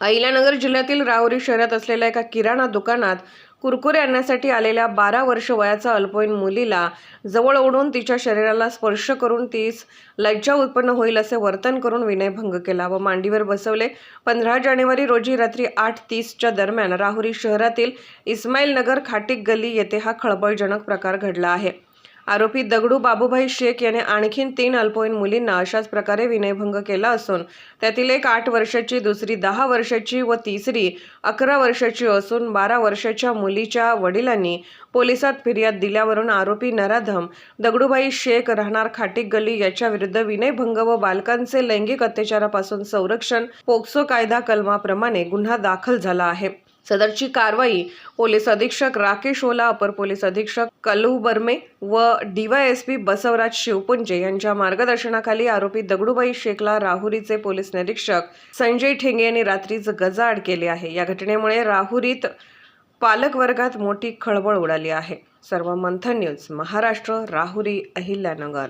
अहिल्यानगर जिल्ह्यातील राहुरी शहरात असलेल्या एका किराणा दुकानात कुरकुरे आणण्यासाठी आलेल्या बारा वर्ष वयाचा अल्पवयीन मुलीला जवळ ओढून तिच्या शरीराला स्पर्श करून तीस लज्जा उत्पन्न होईल असे वर्तन करून विनयभंग केला व मांडीवर बसवले. पंधरा जानेवारी रोजी रात्री आठ तीसच्या दरम्यान राहुरी शहरातील इस्माईल नगर खाटिक गल्ली येथे हा खळबळजनक प्रकार घडला आहे. आरोपी दगडू बाबूभाई शेख याने आणखीन तीन अल्पवयीन मुलींना अशाच प्रकारे विनयभंग केला असून त्यातील एक आठ वर्षाची दुसरी दहा वर्षाची व तिसरी अकरा वर्षाची असून बारा वर्षाच्या मुलीच्या वडिलांनी पोलिसात फिर्याद दिल्यावरून आरोपी नराधम दगडूभाई शेख राहणार खाटिक गल्ली याच्याविरुद्ध विनयभंग व बालकांचे लैंगिक अत्याचारापासून संरक्षण पोक्सो कायदा कलमाप्रमाणे गुन्हा दाखल झाला आहे. सदरची कारवाई पोलीस अधीक्षक राकेश ओला अपर पोलीस अधीक्षक कलू बर्मे व डीवायएसपी बसवराज शिवपुंजे यांच्या मार्गदर्शनाखाली आरोपी दगडूबाई शेखला राहुरीचे पोलीस निरीक्षक संजय ठेंगे यांनी रात्रीच गजाआड केले आहे. या घटनेमुळे राहुरीत पालक वर्गात मोठी खळबळ उडाली आहे. सर्व मंथन न्यूज महाराष्ट्र राहुरी अहिल्यानगर.